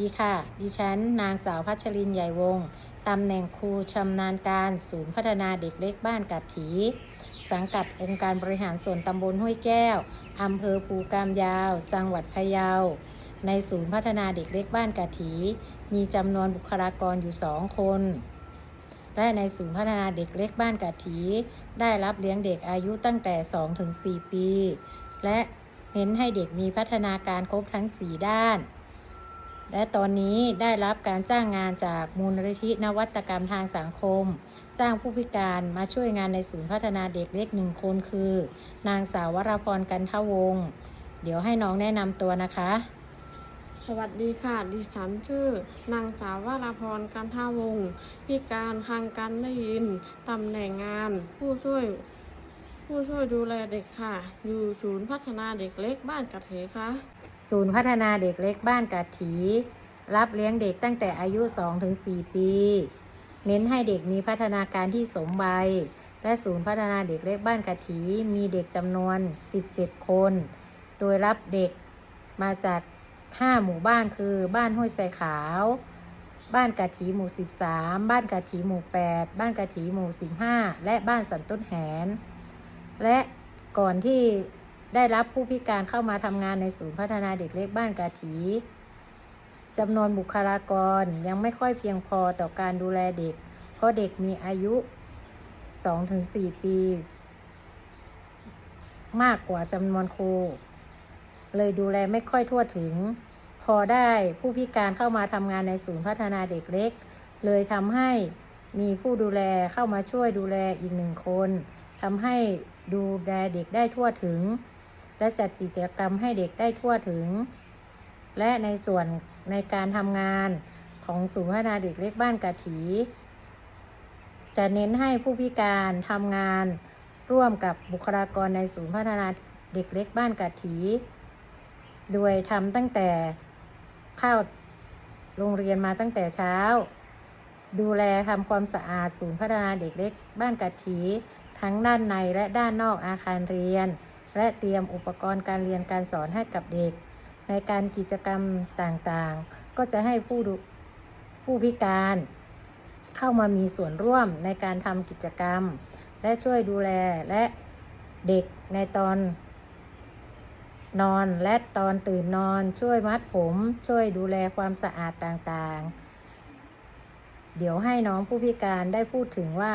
ดีค่ะ ดิฉัน นางสาวพัชรินใหญ่วงศ์ตำแหน่งครูชำนาญการศูนย์พัฒนาเด็กเล็กบ้านกัดถี สังกัดองค์การบริหารส่วนตำบลห้วยแก้ว อำเภอภูกามยาว จังหวัดพะเยา ในศูนย์พัฒนาเด็กเล็กบ้านกัดถี มีจำนวนบุคลากรอยู่สองคน และในศูนย์พัฒนาเด็กเล็กบ้านกัดถี ได้รับเลี้ยงเด็กอายุตั้งแต่ 2-4 ปี และเน้นให้เด็กมีพัฒนาการครบทั้ง 4 ด้าน และตอนนี้ได้รับการจ้างงานจากมูลนิธินวัตกรรมทางสังคม จ้างผู้พิการมาช่วยงานในศูนย์พัฒนาเด็กเล็กหนึ่งคนคือ นางสาววรพรกันทวงศ์เดี๋ยวให้น้องแนะนำตัวนะคะ สวัสดีค่ะ ดิฉันชื่อ นางสาววราพรกันท่าวงศ์พิการทางการได้ยิน ตำแหน่งงาน ผู้ช่วย ผู้ช่วยดูแลเด็กค่ะ อยู่ศูนย์พัฒนาเด็กเล็กบ้านกระเถค่ะ ศูนย์พัฒนาเด็กเล็กบ้านกาถี รับเลี้ยงเด็กตั้งแต่อายุ 2-4 ปี เน้นให้เด็กมีพัฒนาการที่สมวัย และศูนย์พัฒนาเด็กเล็กบ้านกาถี มีเด็กจำนวน 17 คน โดยรับเด็กมาจาก 5 หมู่บ้านคือบ้านห้วยไซขาว บ้านกาถีหมู่ 13 บ้านกาถีหมู่ 8 บ้านกาถีหมู่ 15 และบ้านสันต้นแหน และก่อนที่ ได้รับผู้พิการเข้ามาทำงานในศูนย์พัฒนาเด็กเล็กบ้านกาถีจำนวนบุคลากรยังไม่ค่อยเพียงพอต่อการดูแลเด็ก เพราะเด็กมีอายุ 2-4 ปี มากกว่าจำนวนครูเลยดูแลไม่ค่อยทั่วถึง พอได้ผู้พิการเข้ามาทำงานในศูนย์พัฒนาเด็กเล็ก เลยทำให้มีผู้ดูแลเข้ามาช่วยดูแลอีกหนึ่งคนทำให้ดูแลเด็กได้ทั่วถึง และจัดกิจกรรมให้เด็กได้ทั่วถึง และในส่วนในการทำงานของศูนย์พัฒนาเด็กเล็กบ้านกะถี จะเน้นให้ผู้พิการทำงานร่วมกับบุคลากรในศูนย์พัฒนาเด็กเล็กบ้านกะถี โดยทำตั้งแต่เข้าโรงเรียนมาตั้งแต่เช้า ดูแลทำความสะอาดศูนย์พัฒนาเด็กเล็กบ้านกะถี ทั้งด้านในและด้านนอกอาคารเรียน และเตรียมอุปกรณ์การเรียนการสอนให้กับเด็ก ในการกิจกรรมต่างๆ ก็จะให้ผู้ดูผู้พิการเข้ามามีส่วนร่วมในการทำกิจกรรม และช่วยดูแลและเด็กในตอนนอนและตอนตื่นนอนช่วยมัดผม ช่วยดูแลความสะอาดต่างๆ เดี๋ยวให้น้องผู้พิการได้พูดถึงว่า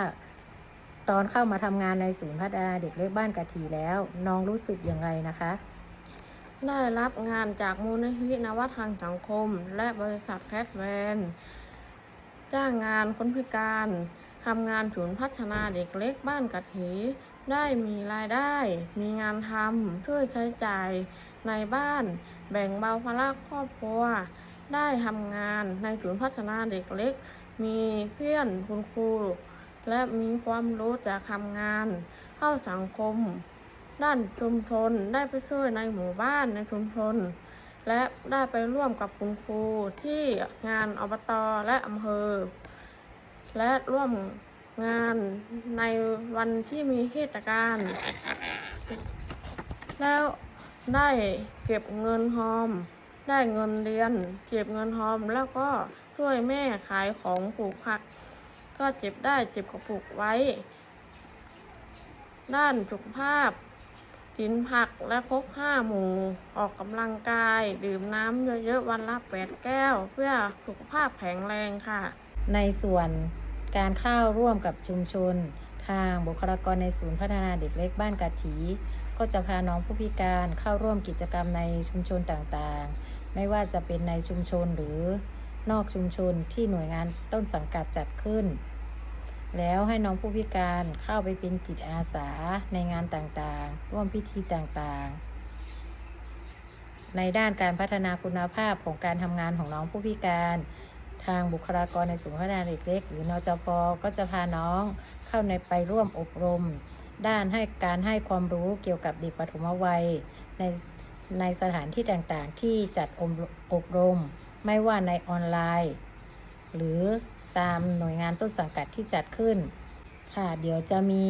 ตอนเข้ามาทำงานในศูนย์พัฒนาเด็กเล็กบ้านกะทีแล้ว น้องรู้สึกอย่างไรนะคะ ได้รับงานจากมูลนิธินวัตทางสังคม และบริษัทแคทแวนจ้างงานคนพิการทำงานศูนย์พัฒนาเด็กเล็กบ้านกะถีได้มีรายได้ มีงานทำช่วยใช้จ่ายในบ้าน แบ่งเบาภาระครอบครัว ได้ทำงานในศูนย์พัฒนาเด็กเล็ก มีเพื่อนคุณครู และมีความรู้จากทำงาน เข้าสังคม ด้านชุมชนได้ไปช่วยในหมู่บ้านในชุมชน และได้ไปร่วมกับคุณครูที่งานอบตและอำเภอ และร่วมงานในวันที่มีเทศกาลแล้วได้เก็บเงินหอม ได้เงินเรียน เก็บเงินหอมแล้วก็ช่วยแม่ขายของปลูกผัก ก็เจ็บได้เจ็บก็ปลูกไว้ ด้านสุขภาพกินผักและครบห้าหมู่ ออกกำลังกาย ดื่มน้ำเยอะๆ วันละแปดแก้ว เพื่อสุขภาพแข็งแรงค่ะ ในส่วนการเข้าร่วมกับชุมชน ทางบุคลากรในศูนย์พัฒนาเด็กเล็กบ้านกะถี ก็จะพาน้องผู้พิการเข้าร่วมกิจกรรมในชุมชนต่างๆ ไม่ว่าจะเป็นในชุมชนหรือ นอกชุมชนที่หน่วยงานต้นสังกัดจัดขึ้น แล้วให้น้องผู้พิการเข้าไปเป็นจิตอาสาในงานต่างๆ ร่วมพิธีต่างๆ ในด้านการพัฒนาคุณภาพของการทำงานของน้องผู้พิการทางบุคลากรในศูนย์พัฒนาเด็กเล็ก หรือนจปก็จะพาน้องเข้าในไปร่วมอบรม ด้านให้การให้ความรู้เกี่ยวกับเด็กปฐมวัย ในในสถานที่ต่างๆ ที่จัดอบอบรม ไม่ว่าในออนไลน์ หรือตามหน่วยงานต้นสังกัดที่จัดขึ้น ค่ะ เดี๋ยวจะมี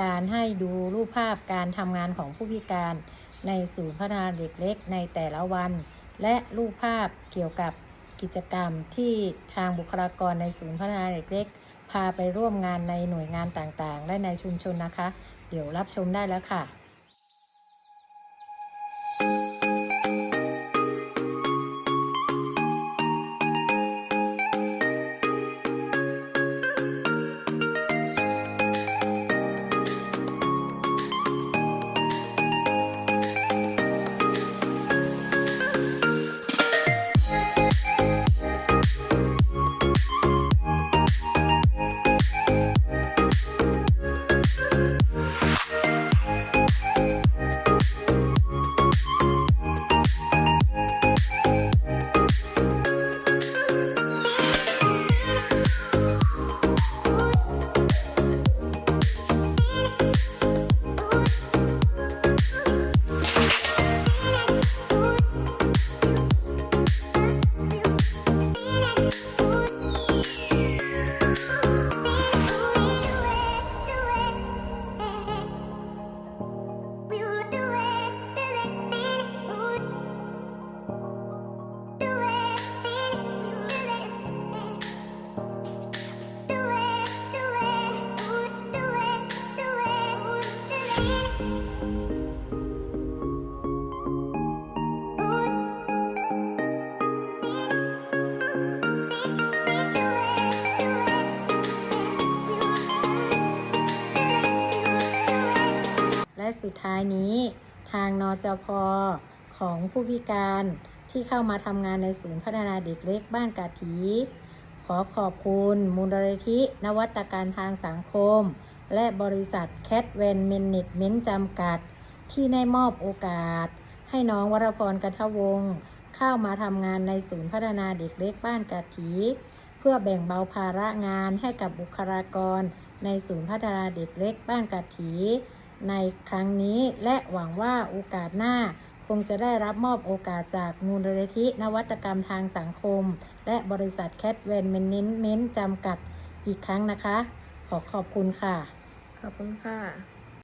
การให้ดูรูปภาพการทำงานของผู้พิการในศูนย์พัฒนาเด็กเล็กในแต่ละวัน และรูปภาพเกี่ยวกับกิจกรรมที่ทางบุคลากรในศูนย์พัฒนาเด็กเล็ก พาไปร่วมงานในหน่วยงานต่างๆ และในชุมชนนะคะ เดี๋ยวรับชมได้แล้วค่ะ และสุดท้ายนี้ทางนจพของผู้พิการที่เข้ามาทำงานในศูนย์พัฒนาเด็กเล็กบ้านกาถี ขอขอบคุณมูลนิธินวัตการทางสังคม และบริษัทแคทเวนเมนเนจเมนต์จำกัด ที่ได้มอบโอกาส ให้น้องวรพรกัทวงศ์เข้ามาทำงานในศูนย์พัฒนาเด็กเล็กบ้านกาถี เพื่อแบ่งเบาภาระงานให้กับบุคลากร ในศูนย์พัฒนาเด็กเล็กบ้านกาถี ในครั้งนี้และหวังว่าโอกาสหน้าคงจะได้รับมอบโอกาสจากมูลนิธินวัตกรรมทางสังคม และบริษัทแคทเวนเมนเมนต์จำกัดอีกครั้งนะคะ ขอขอบคุณค่ะ ขอบคุณค่ะ